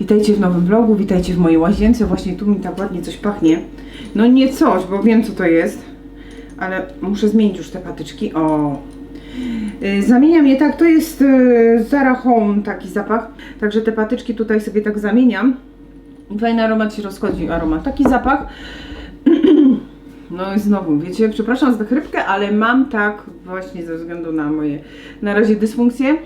Witajcie w nowym vlogu, witajcie w mojej łazience. Właśnie tu mi tak ładnie coś pachnie. No nie coś, bo wiem co to jest, ale muszę zmienić już te patyczki. O. Y, Zamieniam je tak, to jest y, Zara Home taki zapach, także te patyczki tutaj sobie tak zamieniam. Fajny aromat się rozchodzi, aromat. Taki zapach. No i znowu, wiecie, przepraszam za chrypkę, ale mam tak właśnie ze względu na moje na razie dysfunkcje.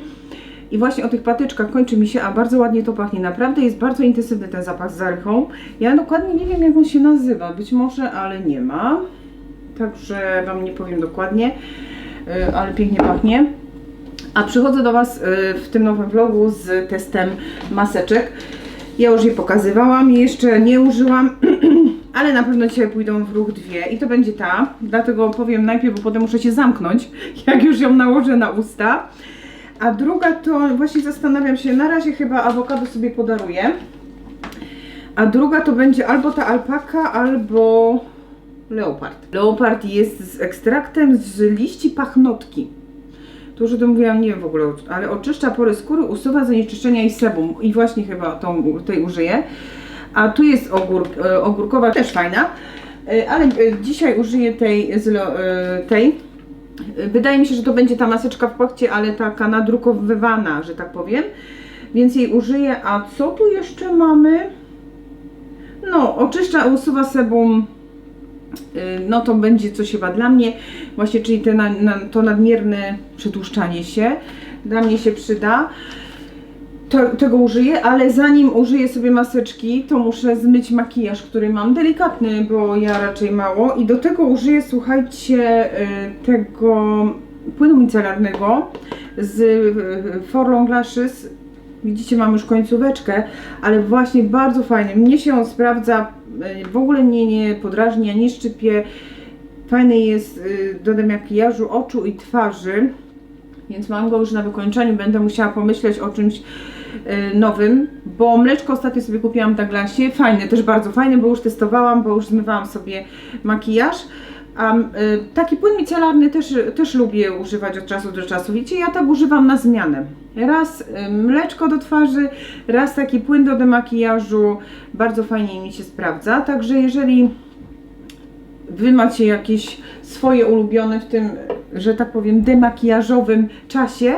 I właśnie o tych patyczkach kończy mi się, a bardzo ładnie to pachnie. Naprawdę jest bardzo intensywny ten zapach z zarchą. Ja dokładnie nie wiem jak on się nazywa, być może, ale nie ma. Także Wam nie powiem dokładnie, y, ale pięknie pachnie. A przychodzę do Was y, w tym nowym vlogu z testem maseczek. Ja już je pokazywałam, jeszcze nie użyłam, ale na pewno dzisiaj pójdą w ruch dwie i to będzie ta. Dlatego powiem najpierw, bo potem muszę się zamknąć, jak już ją nałożę na usta. A druga to właśnie zastanawiam się, na razie chyba awokado sobie podaruję. A druga to będzie albo ta alpaka, albo leopard. Leopard jest z ekstraktem z liści pachnotki. To już o tym mówiłam, nie wiem w ogóle, ale oczyszcza pory skóry, usuwa zanieczyszczenia i sebum. I właśnie chyba tą, tej użyję. A tu jest ogór, e, ogórkowa, też fajna. E, Ale e, dzisiaj użyję tej, tej. Wydaje mi się, że to będzie ta maseczka w płachcie, ale taka nadrukowywana, że tak powiem. Więc jej użyję. A co tu jeszcze mamy? No, oczyszcza, usuwa sebum. Y, No to będzie coś chyba dla mnie, właśnie, czyli te na, na, to nadmierne przetłuszczanie się. Dla mnie się przyda. To, tego użyję, ale zanim użyję sobie maseczki, to muszę zmyć makijaż, który mam delikatny, bo ja raczej mało. I do tego użyję, słuchajcie, y, tego płynu micelarnego z y, For Long Lashes. Widzicie, mam już końcóweczkę, ale właśnie bardzo fajny. Mnie się on sprawdza, y, w ogóle mnie nie podrażni, ani szczypie. Fajny jest y, do demakijażu oczu i twarzy, więc mam go już na wykończeniu. Będę musiała pomyśleć o czymś y, nowym, bo mleczko ostatnio sobie kupiłam w Douglasie. Fajne, też bardzo fajne, bo już testowałam, bo już zmywałam sobie makijaż. A y, taki płyn micelarny też, też lubię używać od czasu do czasu. Wiecie, ja tak używam na zmianę. Raz y, mleczko do twarzy, raz taki płyn do demakijażu. Bardzo fajnie mi się sprawdza. Także jeżeli Wy macie jakieś swoje ulubione w tym, że tak powiem, demakijażowym czasie,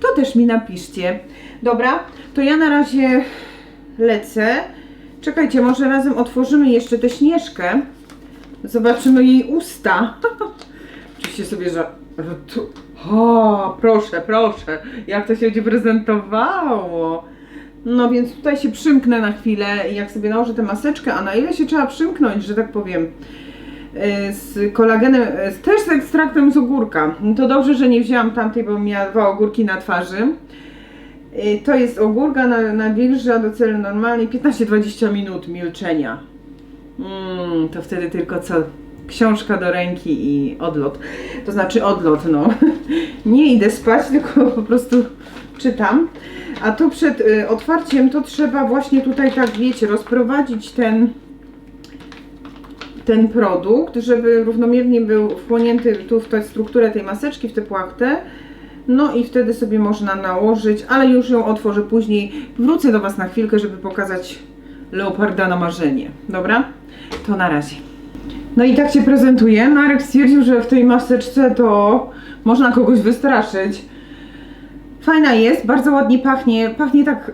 to też mi napiszcie. Dobra, to ja na razie lecę. Czekajcie, może razem otworzymy jeszcze tę śnieżkę. Zobaczymy jej usta. Oczywiście sobie, że. O, proszę, proszę, jak to się będzie prezentowało. No więc tutaj się przymknę na chwilę, jak sobie nałożę tę maseczkę, a na ile się trzeba przymknąć, że tak powiem, e, z kolagenem, e, też z ekstraktem z ogórka. To dobrze, że nie wzięłam tamtej, bo miała dwa ogórki na twarzy. E, To jest ogórka na, na wilży, a do celu normalnej 15-20 minut milczenia. Mm, to wtedy tylko co? Książka do ręki i odlot. To znaczy odlot, no. Nie idę spać, tylko po prostu czytam. A tu przed y, otwarciem to trzeba właśnie tutaj tak, wiecie, rozprowadzić ten ten produkt, żeby równomiernie był wchłonięty tu w tę strukturę tej maseczki, w tę płachtę. No i wtedy sobie można nałożyć, ale już ją otworzę później. Wrócę do Was na chwilkę, żeby pokazać leoparda na marzenie. Dobra? To na razie. No i tak się prezentuje. Marek stwierdził, że w tej maseczce to można kogoś wystraszyć. Fajna jest, bardzo ładnie pachnie. Pachnie tak,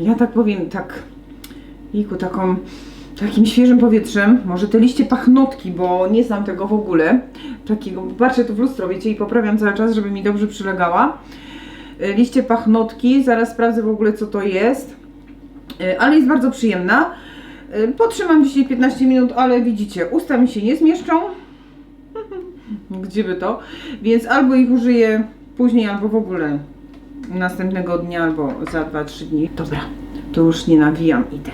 ja tak powiem, tak, Iku, taką, takim świeżym powietrzem. Może te liście pachnotki, bo nie znam tego w ogóle. Takiego, patrzę tu w lustro, wiecie, i poprawiam cały czas, żeby mi dobrze przylegała. Y, Liście pachnotki, zaraz sprawdzę w ogóle co to jest. Y, Ale jest bardzo przyjemna. Y, Potrzymam dzisiaj 15 minut, ale widzicie, usta mi się nie zmieszczą. Gdzie by to? Więc albo ich użyję później, albo w ogóle następnego dnia, albo za 2-3 dni. Dobra, to już nie nawijam, idę.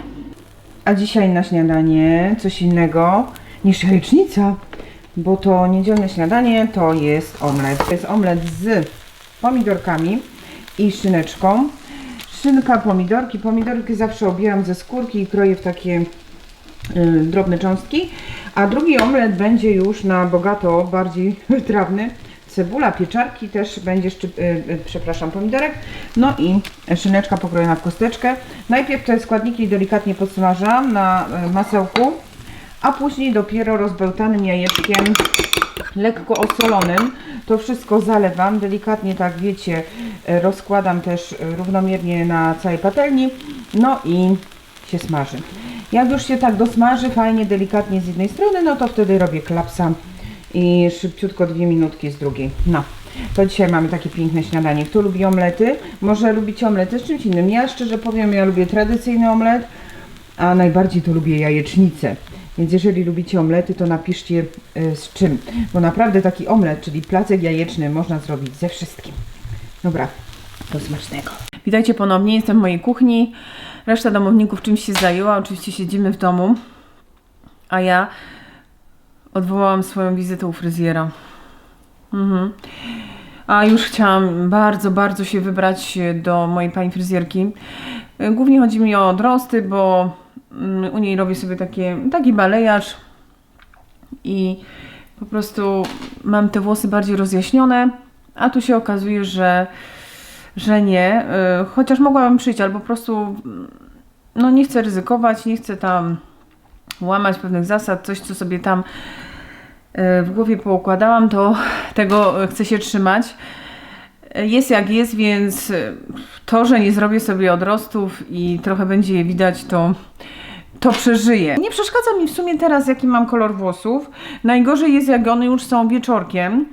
A dzisiaj na śniadanie coś innego niż jajecznica, bo to niedzielne śniadanie to jest omlet. To jest omlet z pomidorkami i szyneczką. Szynka, pomidorki. Pomidorki zawsze obieram ze skórki i kroję w takie y, drobne cząstki. A drugi omlet będzie już na bogato, bardziej wytrawny. Cebula, pieczarki też będzie, y, y, przepraszam, pomidorek. No i szyneczka pokrojona w kosteczkę. Najpierw te składniki delikatnie podsmażam na y, masełku, a później dopiero rozbełtanym jajeczkiem lekko osolonym. To wszystko zalewam, delikatnie tak wiecie, rozkładam też równomiernie na całej patelni, no i się smaży. Jak już się tak dosmaży fajnie, delikatnie z jednej strony, no to wtedy robię klapsa i szybciutko dwie minutki z drugiej. No. To dzisiaj mamy takie piękne śniadanie. Kto lubi omlety? Może lubicie omlety z czymś innym. Ja szczerze powiem, ja lubię tradycyjny omlet, a najbardziej to lubię jajecznicę. Więc jeżeli lubicie omlety, to napiszcie y, z czym. Bo naprawdę taki omlet, czyli placek jajeczny, można zrobić ze wszystkim. Dobra, do smacznego. Witajcie ponownie, jestem w mojej kuchni. Reszta domowników czymś się zajęła. Oczywiście siedzimy w domu. A ja odwołałam swoją wizytę u fryzjera. Mhm. A już chciałam bardzo, bardzo się wybrać do mojej pani fryzjerki. Głównie chodzi mi o odrosty, bo mm, u niej robię sobie takie, taki balejacz i po prostu mam te włosy bardziej rozjaśnione, a tu się okazuje, że, że nie. Y, Chociaż mogłabym przyjść, ale po prostu mm, no nie chcę ryzykować, nie chcę tam łamać pewnych zasad, coś co sobie tam y, w głowie poukładałam, to tego chcę się trzymać. Jest jak jest, więc to, że nie zrobię sobie odrostów i trochę będzie je widać, to, to przeżyję. Nie przeszkadza mi w sumie teraz, jaki mam kolor włosów. Najgorzej jest, jak one już są wieczorkiem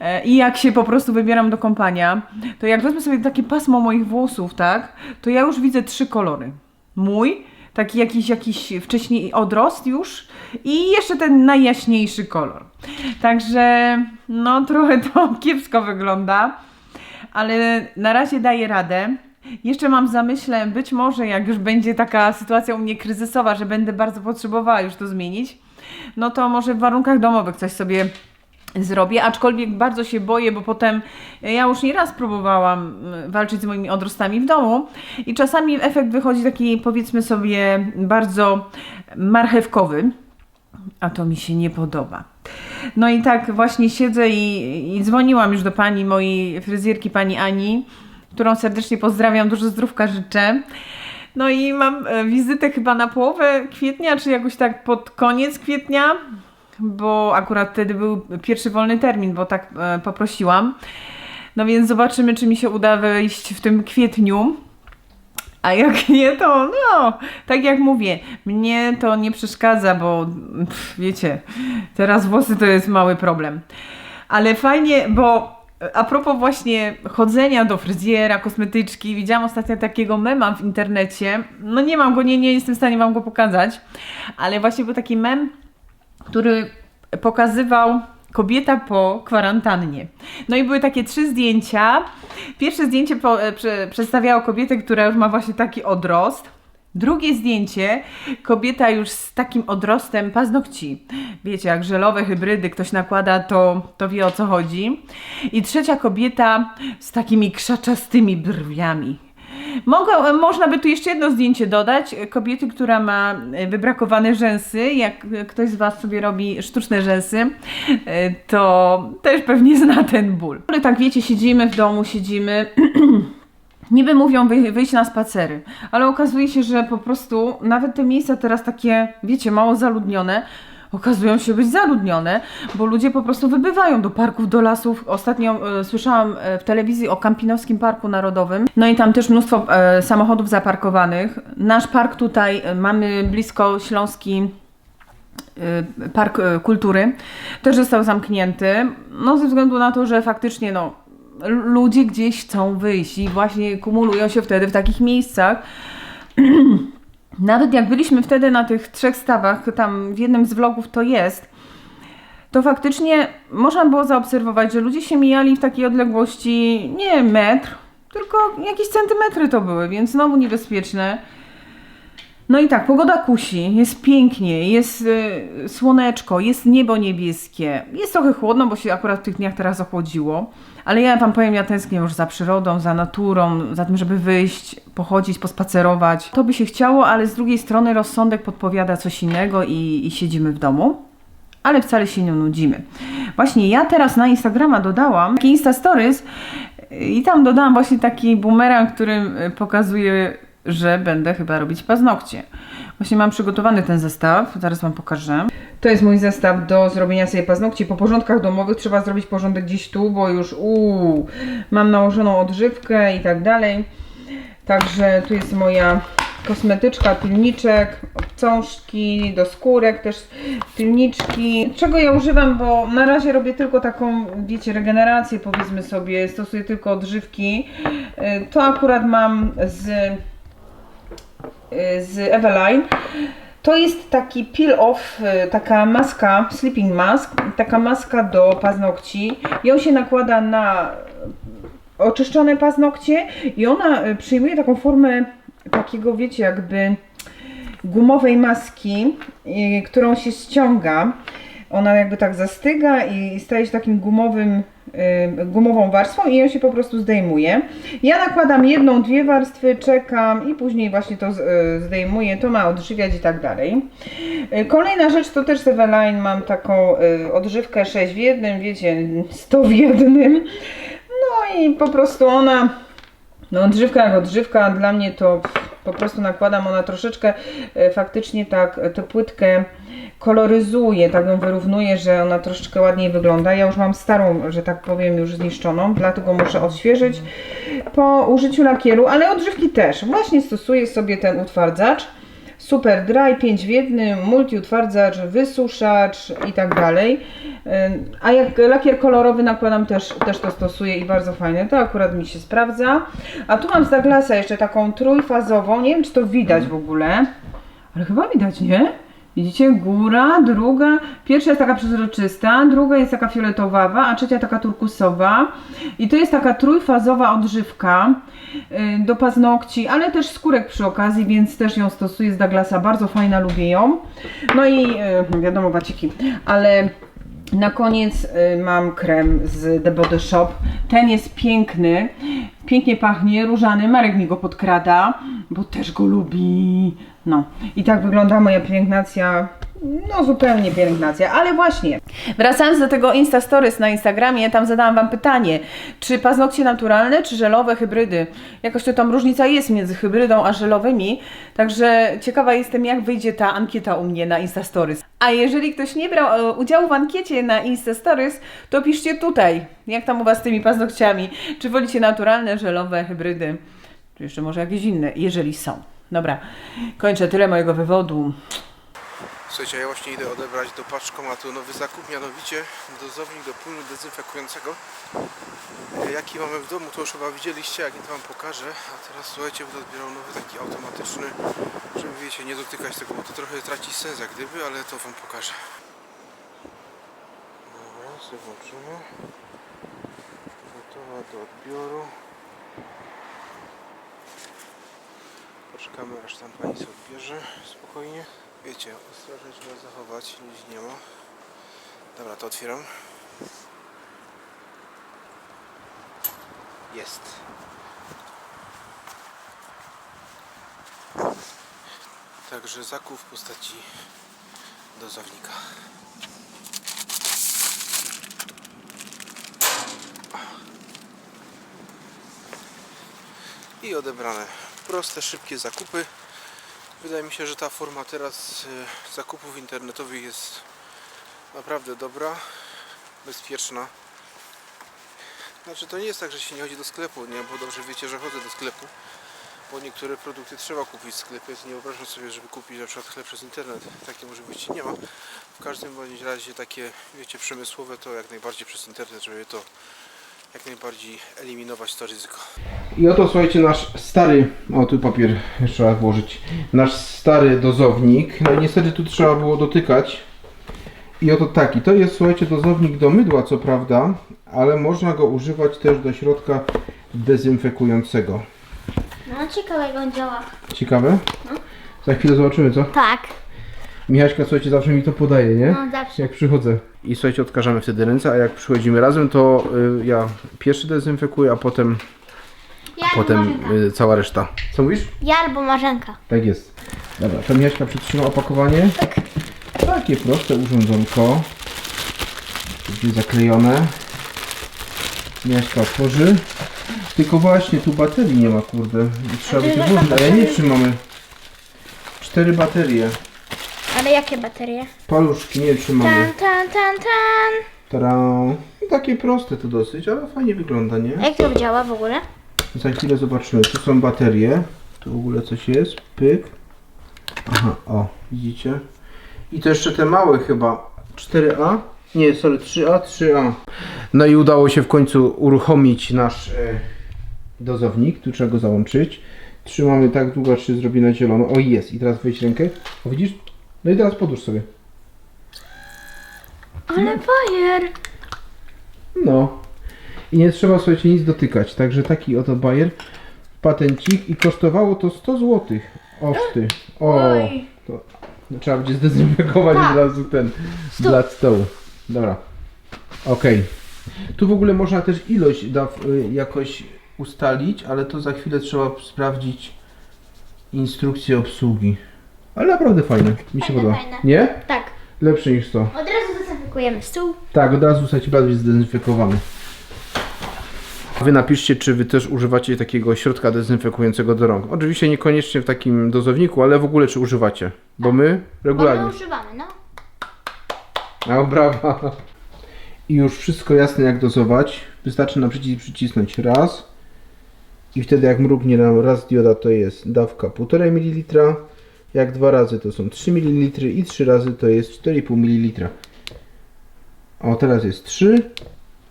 e, i jak się po prostu wybieram do kąpania, to jak wezmę sobie takie pasmo moich włosów, tak, to ja już widzę trzy kolory. Mój, taki jakiś, jakiś wcześniej odrost już i jeszcze ten najjaśniejszy kolor. Także no trochę to kiepsko wygląda ale na razie daję radę. Jeszcze mam w być może jak już będzie taka sytuacja u mnie kryzysowa, że będę bardzo potrzebowała już to zmienić, no to może w warunkach domowych coś sobie zrobię, aczkolwiek bardzo się boję, bo potem ja już nieraz próbowałam mm, walczyć z moimi odrostami w domu i czasami efekt wychodzi taki powiedzmy sobie bardzo marchewkowy, a to mi się nie podoba. No i tak właśnie siedzę i, i dzwoniłam już do pani mojej fryzjerki, pani Ani, którą serdecznie pozdrawiam, dużo zdrówka życzę. No i mam e, wizytę chyba na połowę kwietnia, czy jakoś tak pod koniec kwietnia, bo akurat wtedy był pierwszy wolny termin, bo tak e, poprosiłam. No więc zobaczymy, czy mi się uda wejść w tym kwietniu. A jak nie, to no, tak jak mówię, mnie to nie przeszkadza, bo pff, wiecie, teraz włosy to jest mały problem. Ale fajnie, bo a propos właśnie chodzenia do fryzjera, kosmetyczki, widziałam ostatnio takiego mema w internecie. No nie mam go, nie, nie jestem w stanie wam go pokazać, ale właśnie był taki mem, który pokazywał kobieta po kwarantannie. No i były takie trzy zdjęcia. Pierwsze zdjęcie po, e, prze, przedstawiało kobietę, która już ma właśnie taki odrost. Drugie zdjęcie, kobieta już z takim odrostem paznokci. Wiecie, jak żelowe hybrydy ktoś nakłada, to, to wie o co chodzi. I trzecia kobieta z takimi krzaczastymi brwiami. Mogę, można by tu jeszcze jedno zdjęcie dodać. Kobiety, która ma e, wybrakowane rzęsy. Jak ktoś z Was sobie robi sztuczne rzęsy, e, to też pewnie zna ten ból. Ale tak wiecie, siedzimy w domu, siedzimy. Niby mówią wyj- wyjść na spacery, ale okazuje się, że po prostu nawet te miejsca teraz takie, wiecie, mało zaludnione, okazują się być zaludnione, bo ludzie po prostu wybywają do parków, do lasów. Ostatnio e, słyszałam e, w telewizji o Kampinowskim Parku Narodowym, no i tam też mnóstwo e, samochodów zaparkowanych. Nasz park tutaj e, mamy blisko Śląski y, Park y, Kultury też został zamknięty, no ze względu na to, że faktycznie no, ludzie gdzieś chcą wyjść i właśnie kumulują się wtedy w takich miejscach. Nawet jak byliśmy wtedy na tych trzech stawach, tam w jednym z vlogów to jest, to faktycznie można było zaobserwować, że ludzie się mijali w takiej odległości nie metr, tylko jakieś centymetry to były, więc znowu niebezpieczne. No i tak, pogoda kusi, jest pięknie, jest y, słoneczko, jest niebo niebieskie. Jest trochę chłodno, bo się akurat w tych dniach teraz ochłodziło, ale ja wam powiem, ja tęsknię już za przyrodą, za naturą, za tym, żeby wyjść, pochodzić, pospacerować. To by się chciało, ale z drugiej strony rozsądek podpowiada coś innego i, i siedzimy w domu. ale wcale się nie nudzimy. Właśnie ja teraz na Instagrama dodałam taki Insta Stories i tam dodałam właśnie taki bumerang, który y, pokazuje, że będę chyba robić paznokcie. Właśnie mam przygotowany ten zestaw, zaraz Wam pokażę. To jest mój zestaw do zrobienia sobie paznokci. Po porządkach domowych trzeba zrobić porządek gdzieś tu, bo już uuu, mam nałożoną odżywkę i tak dalej. Także tu jest moja kosmetyczka, pilniczek, obcążki, do skórek też pilniczki. Czego ja używam, bo na razie robię tylko taką, wiecie, regenerację powiedzmy sobie, stosuję tylko odżywki. Y, To akurat mam z, z Eveline. To jest taki peel-off, y, taka maska, sleeping mask, taka maska do paznokci. Ją się nakłada na oczyszczone paznokcie i ona y, przyjmuje taką formę takiego, wiecie, jakby gumowej maski, y, którą się ściąga. Ona jakby tak zastyga i staje się takim gumowym, y, gumową warstwą i ją się po prostu zdejmuje. Ja nakładam jedną, dwie warstwy, czekam i później właśnie to y, zdejmuję. To ma odżywiać i tak dalej. Y, Kolejna rzecz to też z Eveline mam taką y, odżywkę 6 w jednym, wiecie, 100 w jednym. No i po prostu ona, no odżywka jak odżywka, dla mnie to po prostu nakładam, ona troszeczkę e, faktycznie tak e, tę płytkę koloryzuje, tak ją wyrównuje, że ona troszeczkę ładniej wygląda. Ja już mam starą, że tak powiem, już zniszczoną, dlatego muszę odświeżyć po użyciu lakieru, ale odżywki też. Właśnie stosuję sobie ten utwardzacz. Super Dry, 5 w jednym, multi utwardzacz, wysuszacz i tak dalej. Ym, A jak lakier kolorowy nakładam też, też to stosuję i bardzo fajne. To akurat mi się sprawdza. A tu mam z Douglasa jeszcze taką trójfazową. Nie wiem czy to widać w ogóle, ale chyba widać, nie? Widzicie, góra, druga, pierwsza jest taka przezroczysta, druga jest taka fioletowawa, a trzecia taka turkusowa. I to jest taka trójfazowa odżywka y, do paznokci, ale też skórek przy okazji, więc też ją stosuję z Douglasa, bardzo fajna, lubię ją. No i y, wiadomo, waciki, ale na koniec y, mam krem z The Body Shop. Ten jest piękny, pięknie pachnie, różany. Marek mi go podkrada, bo też go lubi. No i tak wygląda moja pielęgnacja. No zupełnie pielęgnacja, ale właśnie. Wracając do tego Insta Stories na Instagramie, tam zadałam Wam pytanie, czy paznokcie naturalne, czy żelowe hybrydy? Jakoś to tam różnica jest między hybrydą a żelowymi, także ciekawa jestem jak wyjdzie ta ankieta u mnie na Insta Stories. A jeżeli ktoś nie brał e, udziału w ankiecie na Insta Stories, to piszcie tutaj, jak tam u Was z tymi paznokciami, czy wolicie naturalne, żelowe, hybrydy, czy jeszcze może jakieś inne, jeżeli są. Dobra, kończę tyle mojego wywodu. Słuchajcie, ja właśnie idę odebrać do paczkomatu nowy zakup, mianowicie dozownik do płynu dezynfekującego. E, Jaki mamy w domu, to już chyba widzieliście, jak nie to Wam pokażę. A teraz słuchajcie, będę odbierał nowy taki automatyczny, żeby wiecie, nie dotykać tego, bo to trochę traci sens jak gdyby, ale to Wam pokażę. Dobra, zobaczymy. Gotowa do odbioru. Poczekamy aż tam pani sobie odbierze spokojnie. Wiecie, ostrożnie trzeba zachować, ludzi nie ma. Dobra, to otwieram. Jest. Także zakup w postaci dozownika. I odebrane. Proste, szybkie zakupy. Wydaje mi się, że ta forma teraz y, zakupów internetowych jest naprawdę dobra, bezpieczna. Znaczy to nie jest tak, że się nie chodzi do sklepu, nie? Bo dobrze wiecie, że chodzę do sklepu. Bo niektóre produkty trzeba kupić w sklepie. Nie wyobrażam sobie, żeby kupić na przykład chleb przez internet. Takie możliwości nie ma. W każdym bądź razie takie, wiecie, przemysłowe to jak najbardziej przez internet, żeby to jak najbardziej eliminować to ryzyko. I oto słuchajcie nasz stary, o tu papier trzeba włożyć, nasz stary dozownik, no i niestety tu trzeba było dotykać. I oto taki, to jest słuchajcie dozownik do mydła co prawda, ale można go używać też do środka dezynfekującego. No ciekawe jak on działa. Ciekawe? Za chwilę zobaczymy co? Tak. Michaśka słuchajcie zawsze mi to podaje, nie? No zawsze. Jak przychodzę. I słuchajcie odkażamy wtedy ręce, a jak przychodzimy razem to y, ja pierwszy dezynfekuję, a potem, Ja albo potem Marzenka. y, cała reszta. Co mówisz? Ja albo Marzenka. Tak jest. Dobra, to Miaśka przytrzyma opakowanie. Tak. Tak takie proste urządzonko. Będzie zaklejone. Mieszka otworzy. Tylko właśnie tu baterii nie ma, kurde. I Trzeba by tu włożyć. A ja nie wiem, bateria? czy mamy. Cztery baterie. Ale jakie baterie? Paluszki, nie wiem, czy mamy. Tan, tan, tan, tan. Tada. No, Takie proste to dosyć, ale fajnie wygląda, nie? A jak to działa w ogóle? Za chwilę zobaczymy. Tu są baterie. Tu w ogóle coś jest. Pyk. Aha, o, widzicie? I to jeszcze te małe chyba. 4A? Nie, sorry, 3A, 3A. No i udało się w końcu uruchomić nasz e, dozownik. Tu trzeba go załączyć. Trzymamy tak długo, aż się zrobi na zielono. O, jest. I teraz weź rękę. O, widzisz? No i teraz podłóż sobie. Ale bajer. No. I nie trzeba słuchajcie nic dotykać. Także taki oto bajer. Patencik i kosztowało to 100 zł. Oż ty. O. Oj. To, no, trzeba będzie zdezynfekować Tak. od razu ten blat stołu. Dobra. Okej. Tu w ogóle można też ilość daw, y, jakoś ustalić, ale to za chwilę trzeba sprawdzić instrukcję obsługi. Ale naprawdę fajne. Mi się Fajne, podoba. fajne. Nie? Tak. Lepsze niż to. Od razu dezynfekujemy stół. Tak, od razu słuchajcie, blat jest zdezynfekowany. Wy napiszcie, czy wy też używacie takiego środka dezynfekującego do rąk. Oczywiście niekoniecznie w takim dozowniku, ale w ogóle czy używacie? Bo my Bo my regularnie. używamy, no. No brawa. I już wszystko jasne jak dozować. Wystarczy na przycisk przycisnąć raz. I wtedy jak mrugnie nam raz dioda to jest dawka 1,5 ml. Jak dwa razy to są 3 ml i trzy razy to jest 4,5 ml. O teraz jest 3,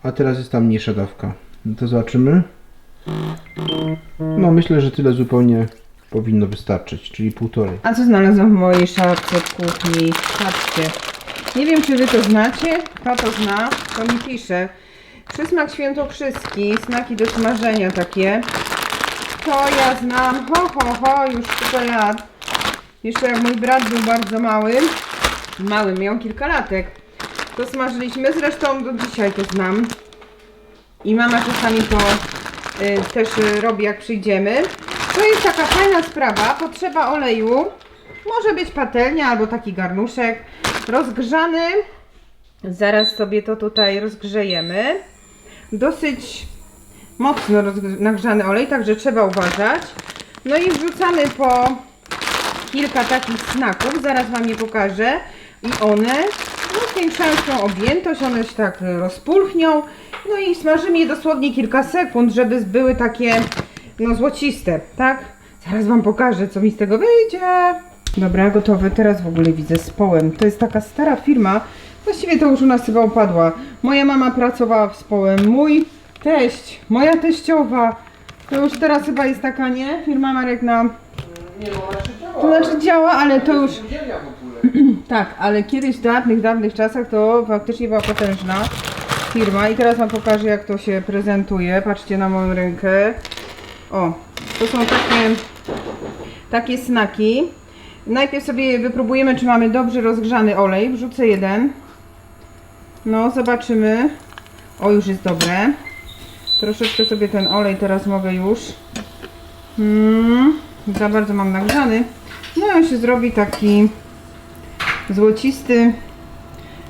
a teraz jest ta mniejsza dawka. No to zobaczymy. No myślę, że tyle zupełnie powinno wystarczyć, czyli półtorej. A co znalazłam w mojej szafce w kuchni? Patrzcie. Nie wiem, czy wy to znacie. Kto to zna, to mi pisze. Przysmak świętokrzyski, snaki do smażenia takie. To ja znam. Ho, ho, ho, już tutaj jadł. Jeszcze jak mój brat był bardzo mały, mały, miał kilka latek, to smażyliśmy. Zresztą do dzisiaj to znam. I mama czasami to y, też y, robi, jak przyjdziemy. To jest taka fajna sprawa. Potrzeba oleju. Może być patelnia albo taki garnuszek rozgrzany. Zaraz sobie to tutaj rozgrzejemy. Dosyć mocno nagrzany olej, także trzeba uważać. No i wrzucamy po kilka takich snaków, zaraz Wam je pokażę. I one no, zwiększają swoją objętość, one się tak rozpulchnią. No i smażymy je dosłownie kilka sekund, żeby były takie no złociste, tak? Zaraz Wam pokażę, co mi z tego wyjdzie. Dobra, gotowe. Teraz w ogóle widzę z połem. To jest taka stara firma. Właściwie to już u nas chyba upadła. Moja mama pracowała w Społem. Mój teść, moja teściowa. To już teraz chyba jest taka, nie? Firma Marek na... Nie no, To znaczy działa, ale to już... Tak, ale kiedyś w dawnych, dawnych czasach to faktycznie była potężna firma i teraz wam pokażę jak to się prezentuje. Patrzcie na moją rękę. O, to są takie, takie snaki. Najpierw sobie wypróbujemy, czy mamy dobrze rozgrzany olej. Wrzucę jeden. No, zobaczymy. O, już jest dobre. Troszeczkę sobie ten olej teraz mogę już. Mm, za bardzo mam nagrzany. No i on się zrobi taki złocisty,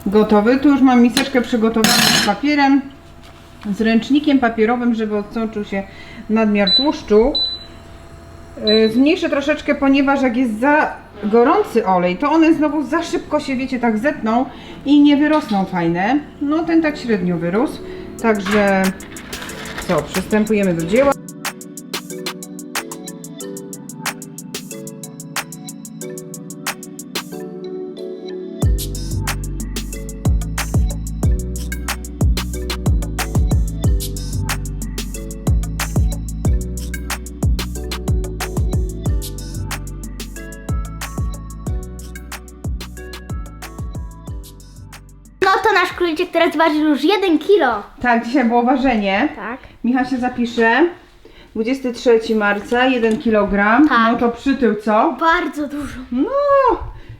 gotowy. Tu już mam miseczkę przygotowaną z papierem, z ręcznikiem papierowym, żeby odsączył się nadmiar tłuszczu. Yy, Zmniejszę troszeczkę, ponieważ jak jest za gorący olej, to one znowu za szybko się, wiecie, tak zetną i nie wyrosną fajne. No ten tak średnio wyrósł, także co, przystępujemy do dzieła. Króliczek teraz waży już 1 kilo. Tak, dzisiaj było ważenie. Tak. Michał się zapisze. 23 marca, 1 kg. Tak. No to przytył, co? Bardzo dużo. No,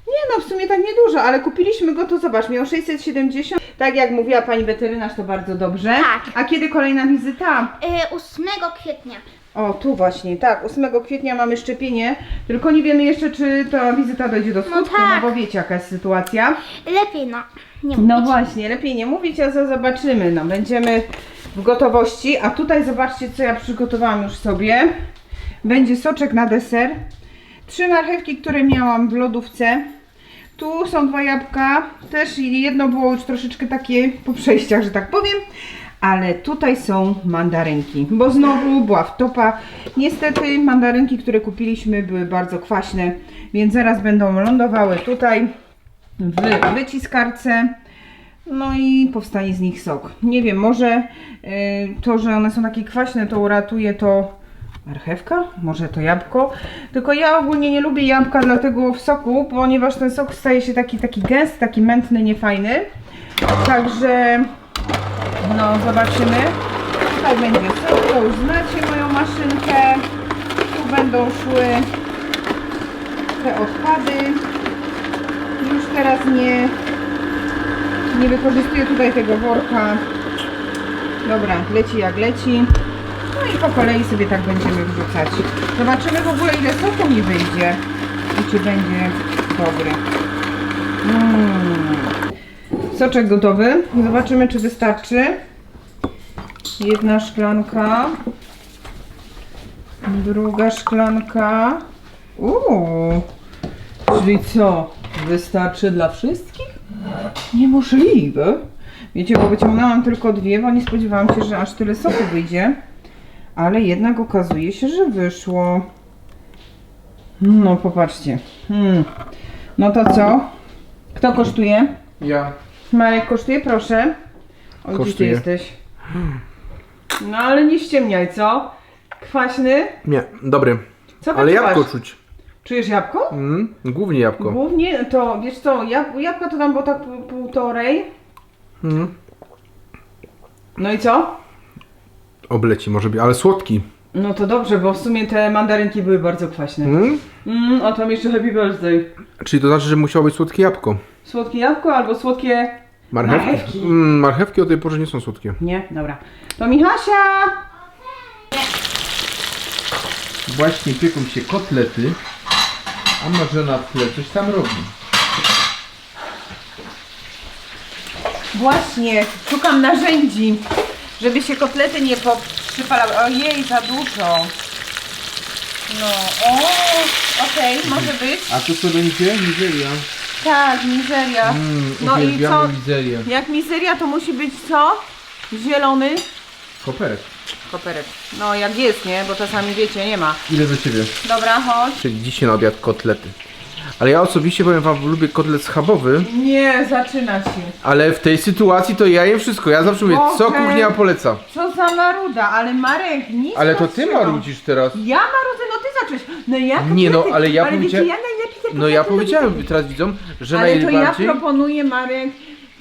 nie no, w sumie tak niedużo, ale kupiliśmy go, to zobacz, miał 670. Tak jak mówiła pani weterynarz, to bardzo dobrze. Tak. A kiedy kolejna wizyta? Yy, 8 kwietnia. O, tu właśnie, tak. 8 kwietnia mamy szczepienie, tylko nie wiemy jeszcze, czy ta wizyta dojdzie do skutku, no, tak. bo wiecie jaka jest sytuacja. Lepiej no. Nie No mówić. właśnie, lepiej nie mówić, a za zobaczymy. No, będziemy w gotowości. A tutaj zobaczcie, co ja przygotowałam już sobie. Będzie soczek na deser. Trzy marchewki, które miałam w lodówce. Tu są dwa jabłka. Też jedno było już troszeczkę takie po przejściach, że tak powiem. Ale tutaj są mandarynki, bo znowu była wtopa. Niestety mandarynki, które kupiliśmy były bardzo kwaśne, więc zaraz będą lądowały tutaj w wyciskarce. No i powstanie z nich sok. Nie wiem, może y, to, że one są takie kwaśne, to uratuje to marchewka? Może to jabłko? Tylko ja ogólnie nie lubię jabłka, dlatego w soku, ponieważ ten sok staje się taki, taki gęsty, taki mętny, niefajny. Także, no zobaczymy. Tutaj będzie sok, to już znacie moją maszynkę. Tu będą szły te odpady. Już teraz nie, nie wykorzystuję tutaj tego worka. Dobra, leci jak leci. No i po kolei sobie tak będziemy wrzucać. Zobaczymy w ogóle ile soku mi wyjdzie i czy będzie dobry. Mm. Soczek gotowy. Zobaczymy czy wystarczy. Jedna szklanka. Druga szklanka. Uuu. Czyli co? Wystarczy dla wszystkich? Niemożliwe. Wiecie, bo wyciągnęłam tylko dwie, bo nie spodziewałam się, że aż tyle soku wyjdzie. Ale jednak okazuje się, że wyszło. No, popatrzcie. Hmm. No to co? Kto kosztuje? Ja. Marek kosztuje, proszę. O, gdzie ty Kosztuje. jesteś? No ale nie ściemniaj, co? Kwaśny? Nie, dobry. Co Ale wyczuwasz? jabłko czuć. Czujesz jabłko? Mm, głównie jabłko. Głównie to, wiesz co, jab jabłka to tam było tak pół- półtorej. Mm. No i co? Obleci może być, ale słodki. No to dobrze, bo w sumie te mandarynki były bardzo kwaśne. Mm? Mm, a tam jeszcze happy birthday. Czyli to znaczy, że musiało być słodkie jabłko. Słodkie jabłko albo słodkie... Marchewki? Marchewki. Mm, marchewki o tej porze nie są słodkie. Nie, dobra. To Michasia! Właśnie pieką się kotlety, a Marzena w tle coś tam robi. Właśnie, szukam narzędzi, żeby się kotlety nie poprzypalały. Ojej, za dużo. No, o, okej, może być. A to co będzie? Mizeria. Tak, mizeria. Mm, No i co? mizerię. Jak mizeria, to musi być co? Zielony Koperek. koperek. No, jak jest, nie? Bo czasami, wiecie, nie ma. Ile do ciebie? Dobra, chodź. Czyli dzisiaj na obiad kotlety. Ale ja osobiście powiem wam, lubię kotlet schabowy, Nie, zaczyna się. ale w tej sytuacji to ja jem wszystko. Ja zawsze mówię, co Okej. kuchnia poleca. Co za maruda, ale Marek, nic Ale to ty marudzisz teraz. Ja marudzę, no ty zacząłeś. No ja Nie, no, ale ja ale powiedziałem- Wiecie, ja najlepiej te No ja kotlety powiedziałem lubię. teraz widzom, że Ale to ja najbardziej... proponuję, Marek,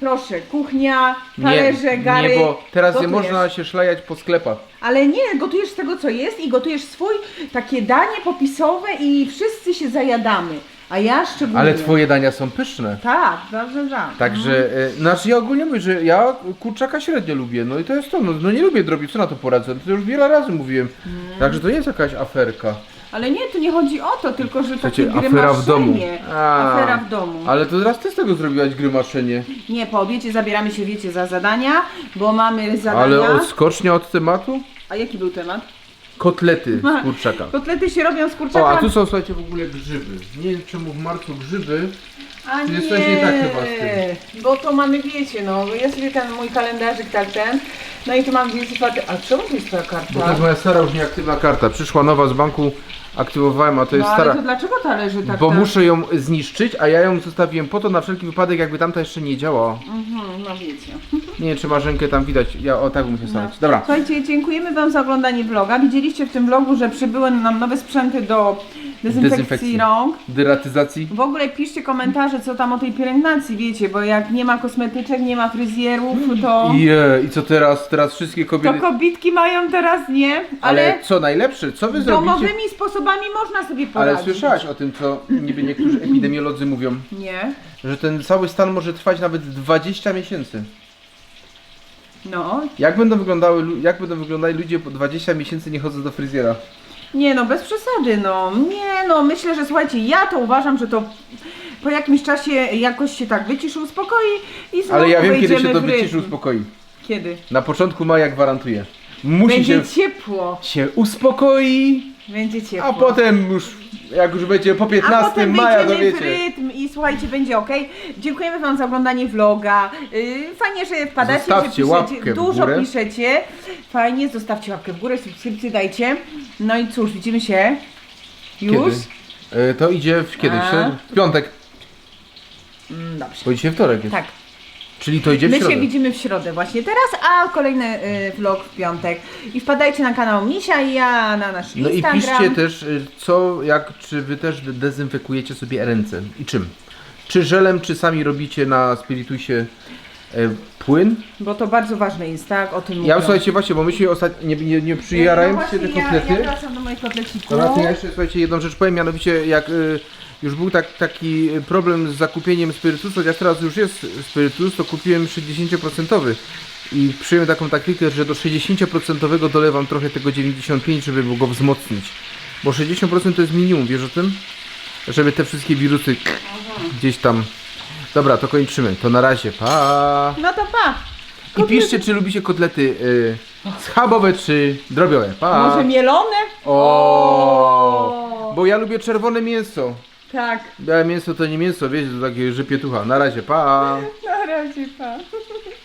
proszę, kuchnia, talerze, gary. nie, bo teraz nie gotujesz. można się szlajać po sklepach. Ale nie, gotujesz z tego, co jest i gotujesz swój, takie danie popisowe i wszyscy się zajadamy. A ja szczególnie. Ale twoje dania są pyszne. Tak, dobrze, dobrze. Także, e, znaczy ja ogólnie mówię, że ja kurczaka średnio lubię, no i to jest to, no, no nie lubię drobić, co na to poradzę, to już wiele razy mówiłem. Mm. Także to nie jest jakaś aferka. Ale nie, tu nie chodzi o to, tylko że takie Słuchajcie, afera w domu. grymaszenie. A. Afera w domu. Ale to teraz ty z tego zrobiłaś grymaszenie. Nie, po obiecie zabieramy się, wiecie, za zadania, bo mamy zadania. Ale odskocznie od tematu? A jaki był temat? Kotlety z kurczaka. Kotlety się robią z kurczaka. O, a tu są słuchajcie w ogóle grzyby. Nie wiem czemu w marcu grzyby. A Tu jest coś nie tak chyba z tym. Bo to mamy, wiecie, no, jest sobie ten mój kalendarzyk, tak ten. No i tu mam wiecie, paty. A czemu to jest twoja karta? Bo to jest moja stara już nieaktywna karta. Przyszła nowa z banku, aktywowałem, a to no jest ale stara. to dlaczego ta leży tak? Bo tak? muszę ją zniszczyć, a ja ją zostawiłem po to na wszelki wypadek, jakby tamta jeszcze nie działała. Mhm, no wiecie. Nie czy marzenkę tam widać. Ja o tak bym musiał stanąć. Dobra. Słuchajcie, dziękujemy Wam za oglądanie vloga. Widzieliście w tym vlogu, że przybyły nam nowe sprzęty do dezynfekcji, Dezynfekcji. rąk. Deratyzacji. W ogóle piszcie komentarze, co tam o tej pielęgnacji wiecie, bo jak nie ma kosmetyczek, nie ma fryzjerów, to, Je, i co teraz? Teraz wszystkie to kobiety. kobitki mają teraz nie, ale, Ale co najlepsze? Co wy zrobicie? domowymi sposobami można sobie poradzić. Ale słyszałaś o tym, co niby niektórzy epidemiolodzy mówią, Nie. że ten cały stan może trwać nawet 20 miesięcy. No, Jak będą, wyglądały, lu- jak będą wyglądali ludzie po 20 miesięcy nie chodząc do fryzjera? nie no, bez przesady, no. Nie no, myślę, że słuchajcie, ja to uważam, że to po jakimś czasie jakoś się tak wyciszy, uspokoi i znowu Ale ja wiem, kiedy wejdziemy się to w rytm. wyciszy, uspokoi. Kiedy? Na początku maja gwarantuję. Musi Będzie się, ciepło. się uspokoi, Będzie ciepło. a potem już, jak już będzie po A 15 potem maja, to wejdziemy w wiecie. rytm i słuchajcie, będzie ok. Dziękujemy Wam za oglądanie vloga. Yy, fajnie, że wpadacie, Zostawcie że piszecie, w dużo górę. piszecie. Fajnie, zostawcie łapkę w górę, subskrypcję dajcie. No i cóż, widzimy się już. Kiedy? E, To idzie w kiedy? A. w piątek. Mm, Dobrze. Bo dzisiaj wtorek jest. Tak. Czyli to idzie w My środę. się widzimy w środę właśnie teraz, a kolejny y, vlog w piątek. I wpadajcie na kanał Misia i ja, na nasz No i Instagram. piszcie też, y, co, jak, czy wy też de- dezynfekujecie sobie ręce i czym? Czy żelem, czy sami robicie na spiritusie e, płyn? Bo to bardzo ważne jest, tak? O tym Ja mówią. słuchajcie, właśnie, bo my się ostatnio nie, nie, nie przyjarałem No się właśnie, te kotlety. Ja, ja wracam do moich kotlecików. Dobra, to ja jeszcze słuchajcie, jedną rzecz powiem, mianowicie jak y, już był tak, taki problem z zakupieniem spirytusu, chociaż teraz już jest spirytus, to kupiłem 60% i przyjąłem taką taktykę, że do 60% dolewam trochę tego 95, żeby go wzmocnić. Bo 60% to jest minimum, wiesz o tym? Żeby te wszystkie wirusy gdzieś tam... Dobra, to kończymy. To na razie, pa! No to pa! I piszcie, czy lubicie kotlety y, schabowe, czy drobiowe. Pa! Może mielone? O! Bo ja lubię czerwone mięso. Tak. Białe mięso to nie mięso, wiecie, to takie żypietucha. Na razie, pa! Na razie, pa.